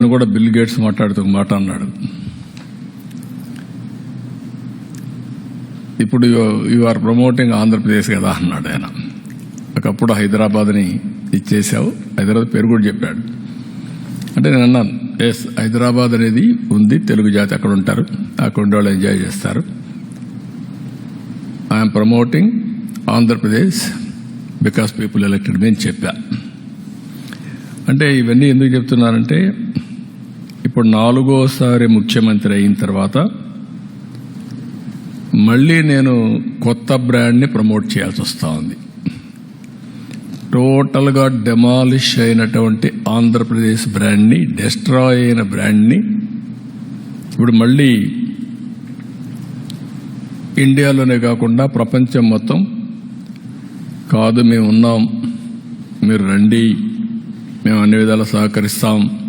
అని కూడా bill gates మాట్లాడుతూ మాట అన్నాడు. ఇప్పుడు యు ఆర్ ప్రమోటింగ్ ఆంధ్రప్రదేశ్ కదా అన్నాడు ఆయన. ఒకప్పుడు హైదరాబాద్ని ఇచ్చేసావు హైదరాబాద్ పేరు కూడా చెప్పాడు. అంటే నేను అన్నాను ఎస్ హైదరాబాద్ అనేది ఉంది తెలుగు జాతి అక్కడ ఉంటారు అక్కడ ఉండేవాళ్ళు ఎంజాయ్ చేస్తారు. I'm promoting Andhra Pradesh because people elected me అని చెప్పా. అంటే ఇవన్నీ ఎందుకు చెప్తున్నానంటే ఇప్పుడు నాలుగోసారి ముఖ్యమంత్రి అయిన తర్వాత మళ్ళీ నేను కొత్త బ్రాండ్ని ప్రమోట్ చేయాల్సి వస్తూ ఉంది. టోటల్గా డెమాలిష్ అయినటువంటి ఆంధ్రప్రదేశ్ బ్రాండ్ని డెస్ట్రాయ్ అయిన బ్రాండ్ని ఇప్పుడు మళ్ళీ ఇండియాలోనే కాకుండా ప్రపంచం మొత్తం కాదు మేము ఉన్నాం మీరు రండి మేము అన్ని విధాలా సహకరిస్తాం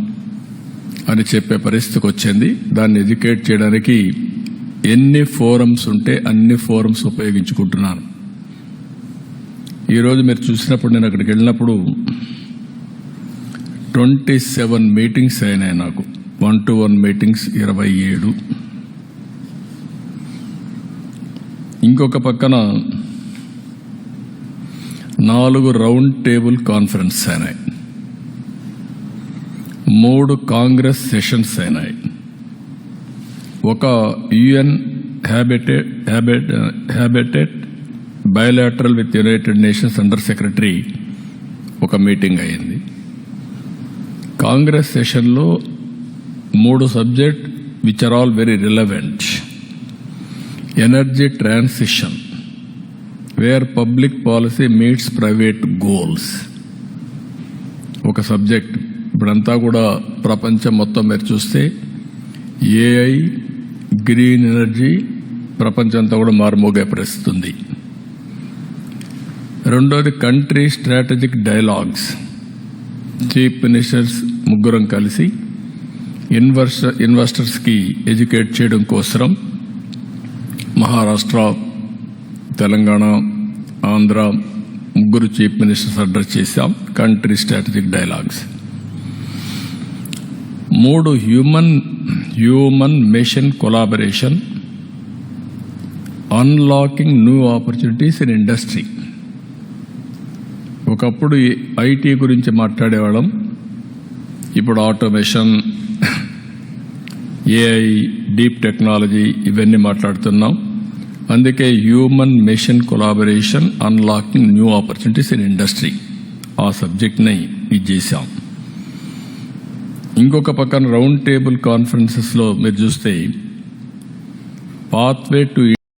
అని చెప్పే పరిస్థితికి వచ్చింది. దాన్ని ఎడ్యుకేట్ చేయడానికి ఎన్ని ఫోరమ్స్ ఉంటే అన్ని ఫోరమ్స్ ఉపయోగించుకుంటున్నాను. ఈరోజు మీరు చూసినప్పుడు నేను అక్కడికి వెళ్ళినప్పుడు ట్వంటీ సెవెన్ మీటింగ్స్ అయినాయి నాకు. వన్ టు వన్ మీటింగ్స్ ఇరవై ఏడు. ఇంకొక పక్కన నాలుగు రౌండ్ టేబుల్ కాన్ఫరెన్స్ అయినాయి. మూడు కాంగ్రెస్ సెషన్స్ అయినాయి. ఒక UN habitat habit habitat bilateral with United Nations under secretary ఒక మీటింగ్ అయింది. కాంగ్రెస్ సెషన్లో మూడు subject which are all very relevant energy transition where public policy meets private goals. ఒక సబ్జెక్ట్ ఇప్పుడంతా కూడా ప్రపంచం మొత్తం మీరు చూస్తే ఏఐ గ్రీన్ ఎనర్జీ ప్రపంచం కూడా మారుమోగే పరిస్థితి ఉంది రెండోది country strategic dialogues chief ministers ముగ్గురం కలిసి ఇన్వెస్టర్ ఇన్వెస్టర్స్కి ఎడ్యుకేట్ చేయడం కోసం మహారాష్ట్ర తెలంగాణ ఆంధ్ర ముగ్గురు చీఫ్ మినిస్టర్స్ అడ్రస్ చేశాం. కంట్రీ స్ట్రాటజిక్ డైలాగ్స్ మూడు human human machine collaboration unlocking new opportunities in industry ఒకప్పుడు ఐటీ గురించి మాట్లాడేవాళ్ళం. ఇప్పుడు ఆటోమేషన్ ఏఐ డీప్ టెక్నాలజీ ఇవన్నీ మాట్లాడుతున్నాం. అందుకే human machine collaboration unlocking new opportunities in industry ఆ సబ్జెక్ట్ని ఇది చేశాం. ఇంకొక పక్కన రౌండ్ టేబుల్ కాన్ఫరెన్సెస్లో మీరు చూస్తే పాత్వే టు